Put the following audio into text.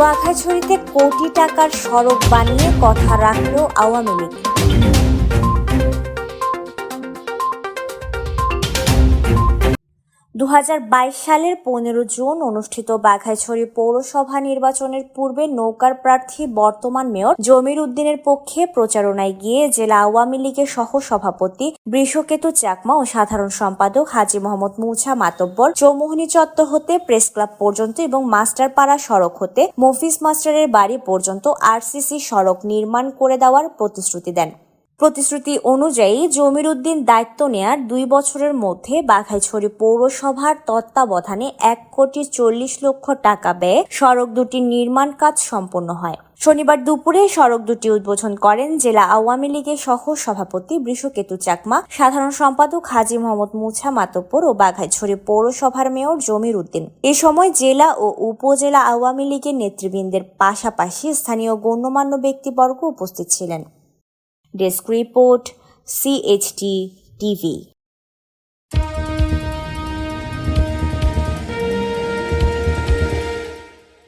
বাঘাছড়িতে কোটি টাকার সড়ক বানিয়ে কথা রাখল আওয়ামী লীগ। দু হাজার বাইশ সালের পনেরো জুন অনুষ্ঠিত বাঘাইছড়ি পৌরসভা নির্বাচনের পূর্বে নৌকার প্রার্থী বর্তমান মেয়র জমির উদ্দিনের পক্ষে প্রচারণায় গিয়ে জেলা আওয়ামী লীগের সহ সভাপতি বৃষকেতু চাকমা ও সাধারণ সম্পাদক হাজী মোহাম্মদ মুছা মাতব্বর, চৌমোহনী চত্বর হতে প্রেস ক্লাব পর্যন্ত এবং মাস্টারপাড়া সড়ক হতে মফিজ মাস্টারের বাড়ি পর্যন্ত আরসিসি সড়ক নির্মাণ করে দেওয়ার প্রতিশ্রুতি দেন। প্রতিশ্রুতি অনুযায়ী জমির উদ্দিন দায়িত্ব নেয়ার দুই বছরের মধ্যে বাঘাইছড়ি পৌরসভার তত্ত্বাবধানে এক কোটি চল্লিশ লক্ষ টাকা ব্যয়ে সড়ক দুটির নির্মাণ কাজ সম্পন্ন হয়। শনিবার দুপুরে সড়ক দুটি উদ্বোধন করেন জেলা আওয়ামী লীগের সহ সভাপতি বৃষকেতু চাকমা, সাধারণ সম্পাদক হাজী মোহাম্মদ মুছা মাতব্বর ও বাঘাইছড়ি পৌরসভার মেয়র জমির উদ্দিন এ সময় জেলা ও উপজেলা আওয়ামী লীগের নেতৃবৃন্দের পাশাপাশি স্থানীয় গণ্যমান্য ব্যক্তিবর্গ উপস্থিত ছিলেন। Disc Report CHT